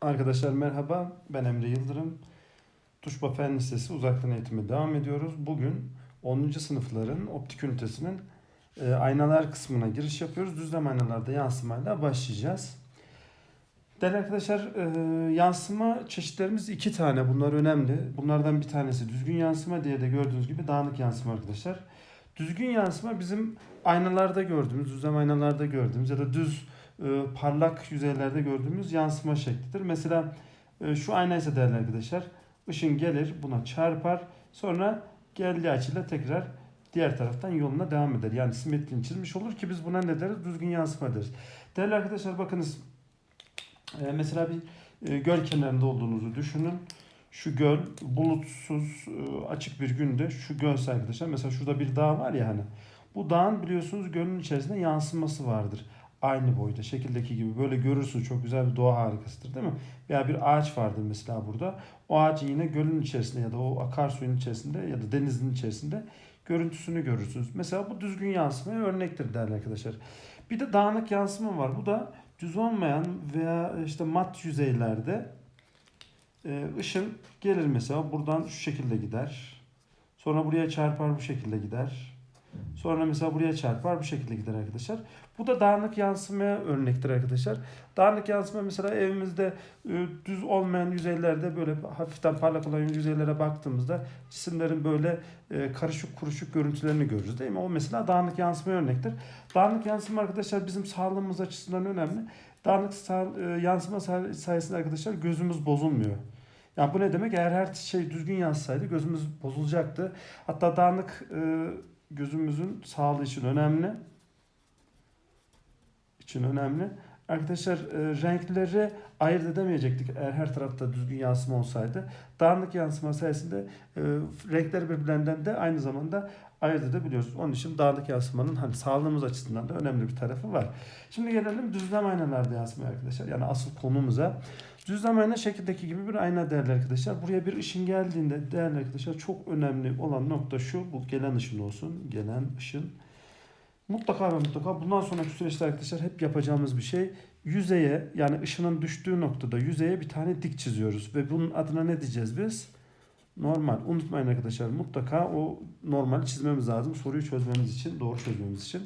Arkadaşlar merhaba, ben Emre Yıldırım. Tuşba Fen Lisesi uzaktan eğitime devam ediyoruz. Bugün 10. sınıfların optik ünitesinin e, aynalar kısmına giriş yapıyoruz. Düzlem aynalarda yansımayla başlayacağız. Değerli arkadaşlar, e, yansıma çeşitlerimiz iki tane. Bunlar önemli. Bunlardan bir tanesi düzgün yansıma diye de gördüğünüz gibi dağınık yansıma arkadaşlar. Düzgün yansıma bizim aynalarda gördüğümüz, düzlem aynalarda gördüğümüz ya da düz parlak yüzeylerde gördüğümüz yansıma şeklidir. Mesela e, şu ayna ise değerli arkadaşlar ışın gelir buna çarpar sonra geldiği açıyla tekrar diğer taraftan yoluna devam eder. Yani simetriğini çizmiş olur ki biz buna ne deriz? Düzgün yansıma deriz. Değerli arkadaşlar bakınız e, mesela bir e, göl kenarında olduğunuzu düşünün. Şu göl bulutsuz e, açık bir günde şu gölse arkadaşlar mesela şurada bir dağ var ya hani bu dağın biliyorsunuz gölün içerisinde yansıması vardır aynı boyda şekildeki gibi böyle görürsünüz çok güzel bir doğa harikasıdır değil mi? Veya bir ağaç vardır mesela burada. O ağacın yine gölün içerisinde ya da o akarsuyun içerisinde ya da denizin içerisinde görüntüsünü görürsünüz. Mesela bu düzgün yansımaya örnektir değerli arkadaşlar. Bir de dağınık yansıma var. Bu da düz olmayan veya işte mat yüzeylerde e, ışın gelir mesela buradan şu şekilde gider. Sonra buraya çarpar bu şekilde gider. Sonra mesela buraya çarpar bu şekilde gider arkadaşlar. Bu da dağınık yansımaya örnektir arkadaşlar. Dağınık yansıma mesela evimizde e, düz olmayan yüzeylerde böyle hafiften parlak olan yüzeylere baktığımızda cisimlerin böyle e, karışık kuruşuk görüntülerini görürüz değil mi? O mesela dağınık yansımaya örnektir. Dağınık yansıma arkadaşlar bizim sağlığımız açısından önemli. Dağınık e, yansıma say- sayesinde arkadaşlar gözümüz bozulmuyor. Yani bu ne demek? Eğer her şey düzgün yansısaydı gözümüz bozulacaktı. Hatta dağınık e, gözümüzün sağlığı için önemli. için önemli. Arkadaşlar e, renkleri ayırt edemeyecektik eğer her tarafta düzgün yansıma olsaydı. Dağınık yansıma sayesinde e, renkleri birbirlerinden de aynı zamanda ayırt edebiliyoruz. Onun için dağınık yansımanın hani sağlığımız açısından da önemli bir tarafı var. Şimdi gelelim düzlem aynalarda yansımaya arkadaşlar. Yani asıl konumuza. Düzlem ayna şekildeki gibi bir ayna değerli arkadaşlar. Buraya bir ışın geldiğinde değerli arkadaşlar çok önemli olan nokta şu. Bu gelen ışın olsun. Gelen ışın. Mutlaka ve mutlaka bundan sonraki süreçte arkadaşlar hep yapacağımız bir şey. Yüzeye yani ışının düştüğü noktada yüzeye bir tane dik çiziyoruz. Ve bunun adına ne diyeceğiz biz? Normal. Unutmayın arkadaşlar mutlaka o normal çizmemiz lazım. Soruyu çözmemiz için, doğru çözmemiz için.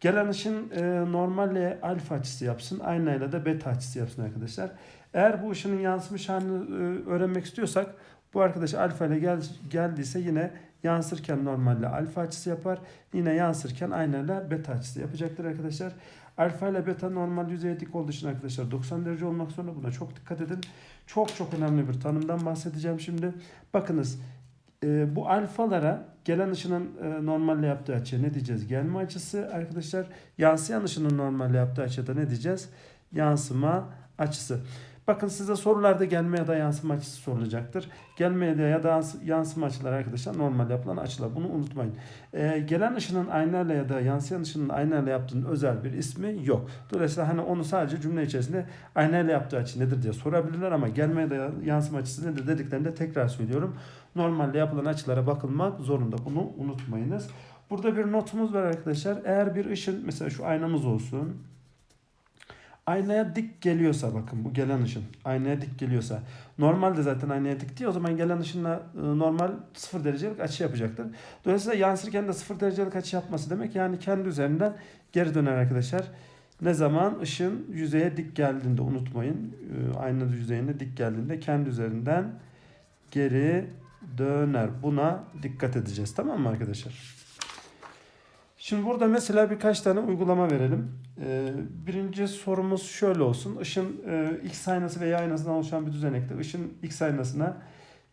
Gelen ışın e, normalle alfa açısı yapsın. Aynayla da beta açısı yapsın arkadaşlar. Eğer bu ışının yansımış halini e, öğrenmek istiyorsak bu arkadaş alfa ile gel, geldiyse yine yansırken normalde alfa açısı yapar. Yine yansırken aynayla beta açısı yapacaktır arkadaşlar. Alfa ile beta normal yüzeye dik olduğu için arkadaşlar 90 derece olmak zorunda. Buna çok dikkat edin. Çok çok önemli bir tanımdan bahsedeceğim şimdi. Bakınız e, bu alfalara gelen ışının e, normalle yaptığı açıya ne diyeceğiz? Gelme açısı arkadaşlar. Yansıyan ışının normalle yaptığı açıya da ne diyeceğiz? Yansıma açısı. Bakın size sorularda gelme ya da yansıma açısı sorulacaktır. Gelme ya da yansıma açıları arkadaşlar normal yapılan açılar. Bunu unutmayın. Ee, gelen ışının aynayla ya da yansıyan ışının aynayla yaptığının özel bir ismi yok. Dolayısıyla hani onu sadece cümle içerisinde aynayla yaptığı açı nedir diye sorabilirler ama gelme ya da yansıma açısı nedir dediklerinde tekrar söylüyorum. Normalde yapılan açılara bakılmak zorunda. Bunu unutmayınız. Burada bir notumuz var arkadaşlar. Eğer bir ışın mesela şu aynamız olsun. Aynaya dik geliyorsa bakın bu gelen ışın aynaya dik geliyorsa normalde zaten aynaya dik değil o zaman gelen ışınla e, normal 0 derecelik açı yapacaktır. Dolayısıyla yansırken de 0 derecelik açı yapması demek yani kendi üzerinden geri döner arkadaşlar. Ne zaman ışın yüzeye dik geldiğinde unutmayın e, ayna yüzeyine dik geldiğinde kendi üzerinden geri döner. Buna dikkat edeceğiz tamam mı arkadaşlar? Şimdi burada mesela birkaç tane uygulama verelim. Ee, birinci sorumuz şöyle olsun. Işın e, X aynası ve Y aynasından oluşan bir düzenekte ışın X aynasına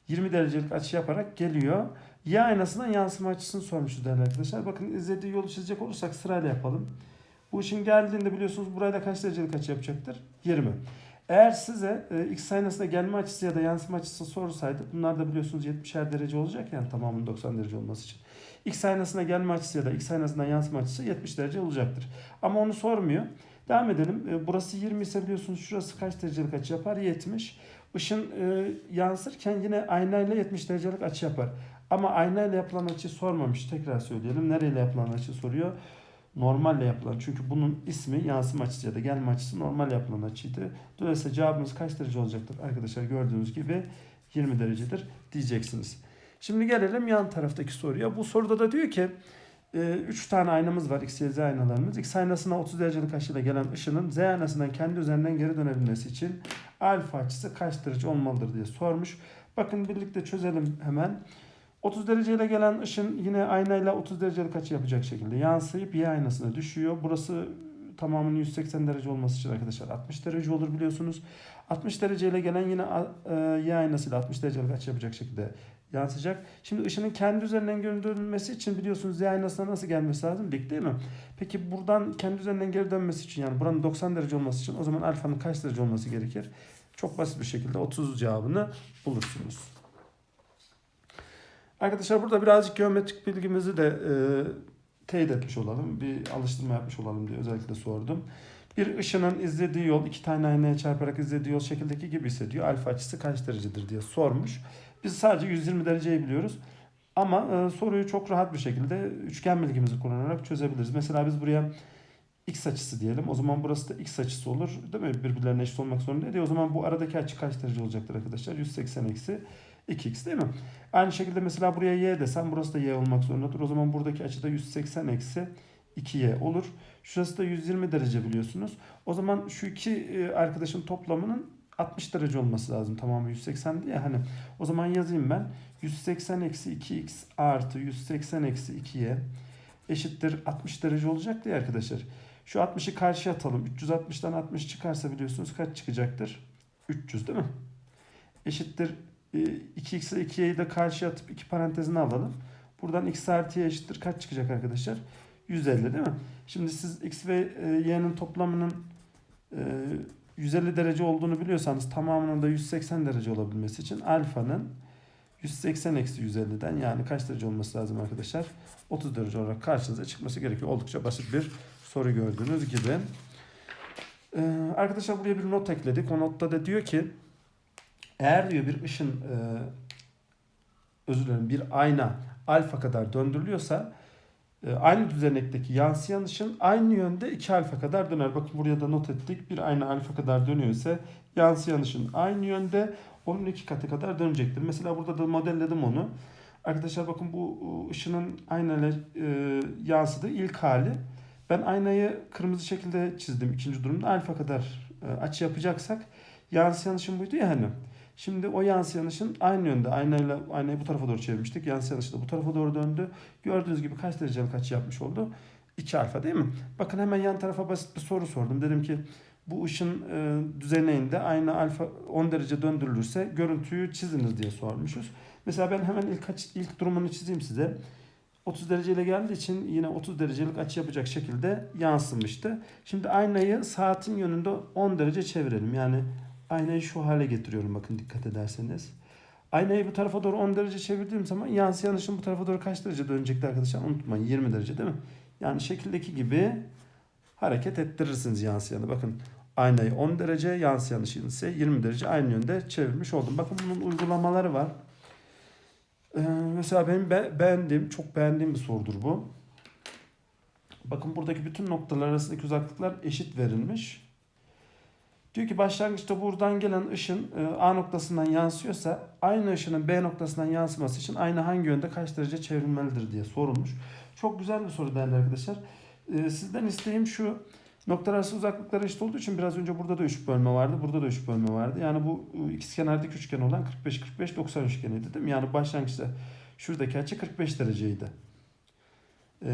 20 derecelik açı yaparak geliyor. Y aynasından yansıma açısını sormuşuz değerli arkadaşlar. Bakın izlediği yolu çizecek olursak sırayla yapalım. Bu ışın geldiğinde biliyorsunuz buraya da kaç derecelik açı yapacaktır? 20. Eğer size e, X aynasına gelme açısı ya da yansıma açısı sorsaydı bunlar da biliyorsunuz 70'er derece olacak yani tamamının 90 derece olması için. X aynasına gelme açısı ya da X aynasından yansıma açısı 70 derece olacaktır. Ama onu sormuyor. Devam edelim. E, burası 20 ise biliyorsunuz şurası kaç derecelik açı yapar? 70. Işın e, yansırken yine aynayla 70 derecelik açı yapar. Ama aynayla yapılan açı sormamış. Tekrar söyleyelim. Nereyle yapılan açı soruyor? normalle yapılan çünkü bunun ismi yansıma açısı ya da gelme açısı normal yapılan açıydı. Dolayısıyla cevabımız kaç derece olacaktır arkadaşlar gördüğünüz gibi 20 derecedir diyeceksiniz. Şimdi gelelim yan taraftaki soruya. Bu soruda da diyor ki 3 tane aynamız var x, y, z aynalarımız. X aynasına 30 derecelik açıyla gelen ışının z aynasından kendi üzerinden geri dönebilmesi için alfa açısı kaç derece olmalıdır diye sormuş. Bakın birlikte çözelim hemen. 30 dereceyle gelen ışın yine aynayla 30 derecelik açı yapacak şekilde yansıyıp y aynasına düşüyor. Burası tamamının 180 derece olması için arkadaşlar 60 derece olur biliyorsunuz. 60 dereceyle gelen yine e, y aynasıyla 60 derecelik açı yapacak şekilde yansıyacak. Şimdi ışının kendi üzerinden gönderilmesi için biliyorsunuz z aynasına nasıl gelmesi lazım? Dik değil mi? Peki buradan kendi üzerinden geri dönmesi için yani buranın 90 derece olması için o zaman alfanın kaç derece olması gerekir? Çok basit bir şekilde 30 cevabını bulursunuz. Arkadaşlar burada birazcık geometrik bilgimizi de e, teyit etmiş olalım. Bir alıştırma yapmış olalım diye özellikle sordum. Bir ışının izlediği yol iki tane aynaya çarparak izlediği yol şekildeki gibi ise diyor alfa açısı kaç derecedir diye sormuş. Biz sadece 120 dereceyi biliyoruz. Ama e, soruyu çok rahat bir şekilde üçgen bilgimizi kullanarak çözebiliriz. Mesela biz buraya x açısı diyelim. O zaman burası da x açısı olur. Değil mi? Birbirlerine eşit olmak zorunda değil. O zaman bu aradaki açı kaç derece olacaktır arkadaşlar? 180 eksi 2x değil mi? Aynı şekilde mesela buraya y desem burası da y olmak zorundadır. O zaman buradaki açı da 180 eksi 2y olur. Şurası da 120 derece biliyorsunuz. O zaman şu iki e, arkadaşın toplamının 60 derece olması lazım. Tamamı 180 diye hani. O zaman yazayım ben. 180 eksi 2x artı 180 eksi 2y eşittir 60 derece olacak diye arkadaşlar. Şu 60'ı karşıya atalım. 360'dan 60 çıkarsa biliyorsunuz kaç çıkacaktır? 300 değil mi? Eşittir 2x ile 2y'yi de karşıya atıp iki parantezine alalım. Buradan x artı y eşittir kaç çıkacak arkadaşlar? 150 değil mi? Şimdi siz x ve y'nin toplamının 150 derece olduğunu biliyorsanız tamamının da 180 derece olabilmesi için alfanın 180 eksi 150'den yani kaç derece olması lazım arkadaşlar? 30 derece olarak karşınıza çıkması gerekiyor. Oldukça basit bir soru gördüğünüz gibi. Ee, arkadaşlar buraya bir not ekledik. O notta da diyor ki eğer diyor bir ışın e, özür dilerim bir ayna alfa kadar döndürülüyorsa e, aynı düzenekteki yansıyan ışın aynı yönde 2 alfa kadar döner. Bakın buraya da not ettik. Bir ayna alfa kadar dönüyorsa yansıyan ışın aynı yönde onun iki katı kadar dönecektir. Mesela burada da modelledim onu. Arkadaşlar bakın bu ışının aynayla e, yansıdığı ilk hali. Ben aynayı kırmızı şekilde çizdim ikinci durumda. Alfa kadar e, açı yapacaksak yansıyan ışın buydu ya hani. Şimdi o yansıyan ışın aynı yönde. Aynayla aynayı bu tarafa doğru çevirmiştik. Yansıyan ışın da bu tarafa doğru döndü. Gördüğünüz gibi kaç derecelik açı yapmış oldu? 2 alfa değil mi? Bakın hemen yan tarafa basit bir soru sordum. Dedim ki bu ışın e, düzeninde aynı alfa 10 derece döndürülürse görüntüyü çiziniz diye sormuşuz. Mesela ben hemen ilk aç, ilk durumunu çizeyim size. 30 dereceyle geldiği için yine 30 derecelik açı yapacak şekilde yansımıştı. Şimdi aynayı saatin yönünde 10 derece çevirelim. Yani aynayı şu hale getiriyorum bakın dikkat ederseniz. Aynayı bu tarafa doğru 10 derece çevirdiğim zaman yansıyan ışın bu tarafa doğru kaç derece dönecekti arkadaşlar? Unutmayın 20 derece değil mi? Yani şekildeki gibi hareket ettirirsiniz yansıyanı. Bakın aynayı 10 derece yansıyan ışığını ise 20 derece aynı yönde çevirmiş oldum. Bakın bunun uygulamaları var. Ee, mesela benim be beğendiğim, çok beğendiğim bir sorudur bu. Bakın buradaki bütün noktalar arasındaki uzaklıklar eşit verilmiş. Diyor ki başlangıçta buradan gelen ışın e, A noktasından yansıyorsa aynı ışının B noktasından yansıması için aynı hangi yönde kaç derece çevrilmelidir diye sorulmuş. Çok güzel bir soru değerli arkadaşlar. Ee, sizden isteğim şu. Noktalar arası uzaklıklar eşit olduğu için biraz önce burada da 3 bölme vardı. Burada da 3 bölme vardı. Yani bu e, ikizkenardaki üçgen olan 45 45 90 üçgeniydi değil mi? Yani başlangıçta şuradaki açı 45 dereceydi.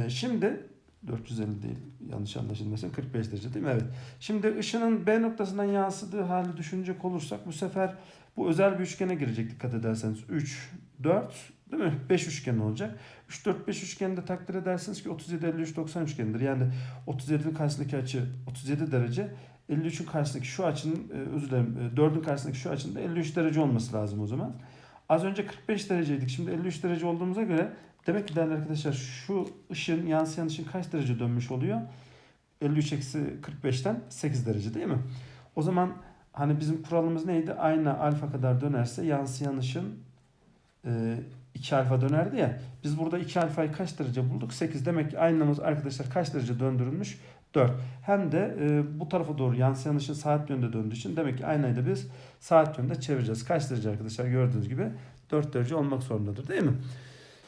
Şimdi 450 değil yanlış anlaşılmasın 45 derece değil mi? Evet. Şimdi ışının B noktasından yansıdığı hali düşünecek olursak bu sefer bu özel bir üçgene girecek dikkat ederseniz. 3, 4 değil mi? 5 üçgen olacak. 3, 4, 5 üçgende takdir edersiniz ki 37, 53, 90 üçgenidir. Yani 37'nin karşısındaki açı 37 derece. 53'ün karşısındaki şu açının e, özür dilerim 4'ün karşısındaki şu açının da 53 derece olması lazım o zaman. Az önce 45 dereceydik. Şimdi 53 derece olduğumuza göre demek ki değerli arkadaşlar şu ışın yansıyan ışın kaç derece dönmüş oluyor? 53 eksi 45'ten 8 derece değil mi? O zaman hani bizim kuralımız neydi? Aynı alfa kadar dönerse yansıyan ışın e, 2 alfa dönerdi ya. Biz burada 2 alfayı kaç derece bulduk? 8. Demek ki aynamız arkadaşlar kaç derece döndürülmüş? 4. Hem de e, bu tarafa doğru yansıyan ışın saat yönünde döndüğü için demek ki aynayı da biz saat yönünde çevireceğiz. Kaç derece arkadaşlar gördüğünüz gibi 4 derece olmak zorundadır değil mi?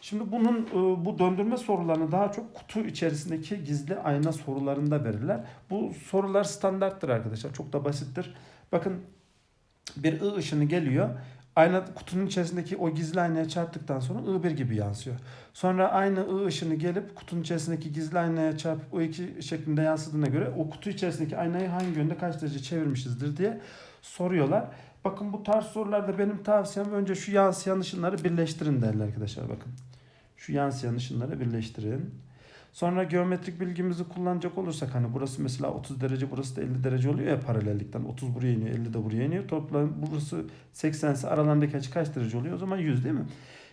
Şimdi bunun e, bu döndürme sorularını daha çok kutu içerisindeki gizli ayna sorularında verirler. Bu sorular standarttır arkadaşlar. Çok da basittir. Bakın bir ı ışını geliyor. Ayna kutunun içerisindeki o gizli aynaya çarptıktan sonra I1 gibi yansıyor. Sonra aynı I ışını gelip kutunun içerisindeki gizli aynaya çarpıp I2 şeklinde yansıdığına göre o kutu içerisindeki aynayı hangi yönde kaç derece çevirmişizdir diye soruyorlar. Bakın bu tarz sorularda benim tavsiyem önce şu yansıyan ışınları birleştirin derler arkadaşlar bakın. Şu yansıyan ışınları birleştirin. Sonra geometrik bilgimizi kullanacak olursak hani burası mesela 30 derece burası da 50 derece oluyor ya paralellikten. 30 buraya iniyor 50 de buraya iniyor. Toplam burası 80 ise aralarındaki açı kaç derece oluyor? O zaman 100 değil mi?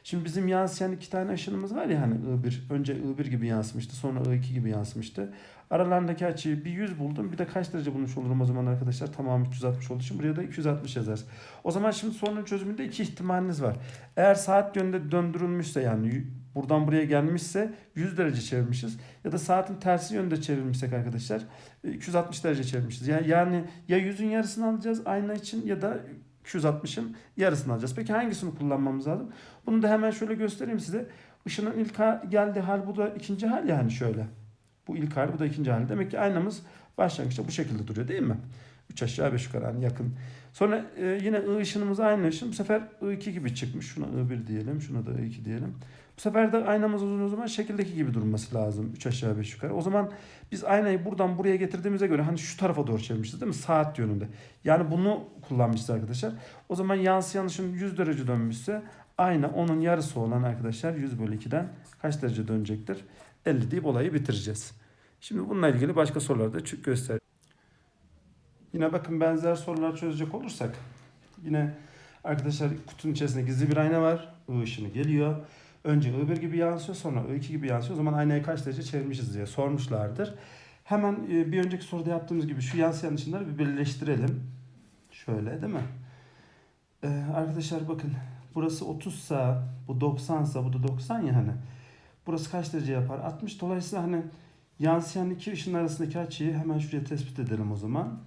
Şimdi bizim yansıyan iki tane ışınımız var ya hani I1. Önce I1 gibi yansımıştı sonra I2 gibi yansımıştı. Aralarındaki açıyı bir 100 buldum. Bir de kaç derece bulmuş olurum o zaman arkadaşlar? Tamam 360 olduğu için buraya da 260 yazarız. O zaman şimdi sorunun çözümünde iki ihtimaliniz var. Eğer saat yönünde döndürülmüşse yani buradan buraya gelmişse 100 derece çevirmişiz. Ya da saatin tersi yönde çevirmişsek arkadaşlar 260 derece çevirmişiz. Yani, ya 100'ün yarısını alacağız ayna için ya da 260'ın yarısını alacağız. Peki hangisini kullanmamız lazım? Bunu da hemen şöyle göstereyim size. Işının ilk geldiği hal bu da ikinci hal yani şöyle. Bu ilk hal bu da ikinci hal. Demek ki aynamız başlangıçta bu şekilde duruyor değil mi? 3 aşağı 5 yukarı hani yakın. Sonra e, yine I ışınımız aynı ışın. Bu sefer I2 gibi çıkmış. Şuna I1 diyelim. Şuna da I2 diyelim. Bu sefer de aynamız uzun o zaman şekildeki gibi durması lazım. 3 aşağı 5 yukarı. O zaman biz aynayı buradan buraya getirdiğimize göre hani şu tarafa doğru çevirmişiz değil mi? Saat yönünde. Yani bunu kullanmışız arkadaşlar. O zaman yansıyan ışın 100 derece dönmüşse ayna onun yarısı olan arkadaşlar 100 bölü 2'den kaç derece dönecektir? 50 deyip olayı bitireceğiz. Şimdi bununla ilgili başka soruları da çü- göster. Yine bakın benzer sorular çözecek olursak yine arkadaşlar kutunun içerisinde gizli bir ayna var. I geliyor. Önce I1 gibi yansıyor sonra I2 gibi yansıyor. O zaman aynayı kaç derece çevirmişiz diye sormuşlardır. Hemen e, bir önceki soruda yaptığımız gibi şu yansıyan ışınları bir birleştirelim. Şöyle değil mi? Ee, arkadaşlar bakın burası 30 sa bu 90 sa bu da 90 ya hani. Burası kaç derece yapar? 60. Dolayısıyla hani yansıyan iki ışın arasındaki açıyı hemen şuraya tespit edelim o zaman.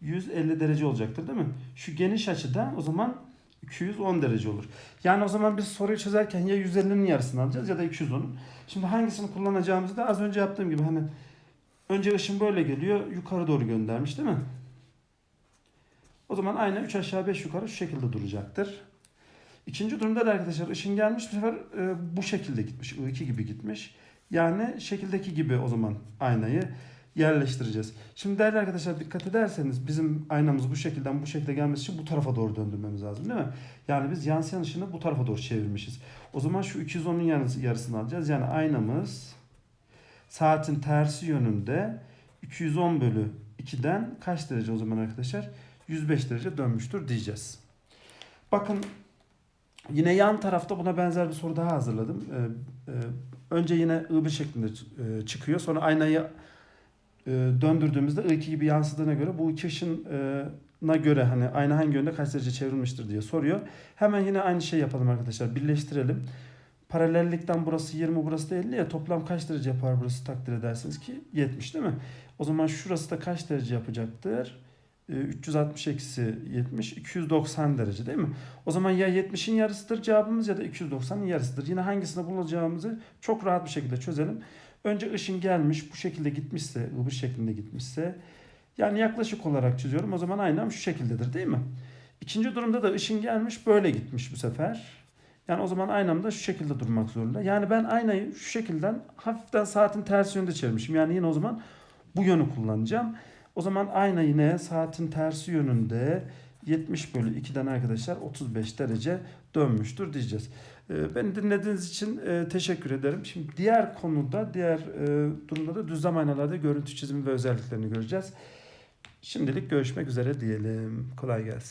150 derece olacaktır değil mi? Şu geniş açıda o zaman 210 derece olur. Yani o zaman biz soruyu çözerken ya 150'nin yarısını alacağız ya da 210'un. Şimdi hangisini kullanacağımızı da az önce yaptığım gibi hani önce ışın böyle geliyor yukarı doğru göndermiş değil mi? O zaman aynen 3 aşağı 5 yukarı şu şekilde duracaktır. İkinci durumda da arkadaşlar ışın gelmiş bu sefer e, bu şekilde gitmiş. I2 gibi gitmiş. Yani şekildeki gibi o zaman aynayı yerleştireceğiz. Şimdi değerli arkadaşlar dikkat ederseniz bizim aynamız bu şekilden bu şekilde gelmesi için bu tarafa doğru döndürmemiz lazım değil mi? Yani biz yansıyan ışını bu tarafa doğru çevirmişiz. O zaman şu 210'un yarısı, yarısını alacağız. Yani aynamız saatin tersi yönünde 210 bölü 2'den kaç derece o zaman arkadaşlar? 105 derece dönmüştür diyeceğiz. Bakın yine yan tarafta buna benzer bir soru daha hazırladım. Ee, e, önce yine I1 şeklinde e, çıkıyor. Sonra aynayı döndürdüğümüzde I2 gibi yansıdığına göre bu iki ışına göre hani ayna hangi yönde kaç derece çevrilmiştir diye soruyor. Hemen yine aynı şey yapalım arkadaşlar. Birleştirelim. Paralellikten burası 20 burası da 50 ya toplam kaç derece yapar burası takdir edersiniz ki 70 değil mi? O zaman şurası da kaç derece yapacaktır? Ee, 360 eksi 70 290 derece değil mi? O zaman ya 70'in yarısıdır cevabımız ya da 290'ın yarısıdır. Yine hangisini bulacağımızı çok rahat bir şekilde çözelim. Önce ışın gelmiş bu şekilde gitmişse, ıvır şeklinde gitmişse yani yaklaşık olarak çiziyorum. O zaman aynam şu şekildedir değil mi? İkinci durumda da ışın gelmiş böyle gitmiş bu sefer. Yani o zaman aynam da şu şekilde durmak zorunda. Yani ben aynayı şu şekilden hafiften saatin ters yönde çevirmişim. Yani yine o zaman bu yönü kullanacağım. O zaman ayna yine saatin tersi yönünde 70 bölü 2'den arkadaşlar 35 derece dönmüştür diyeceğiz. Ee, Beni dinlediğiniz için e, teşekkür ederim. Şimdi diğer konuda, diğer e, durumda da düzlem aynalarda görüntü çizimi ve özelliklerini göreceğiz. Şimdilik görüşmek üzere diyelim. Kolay gelsin.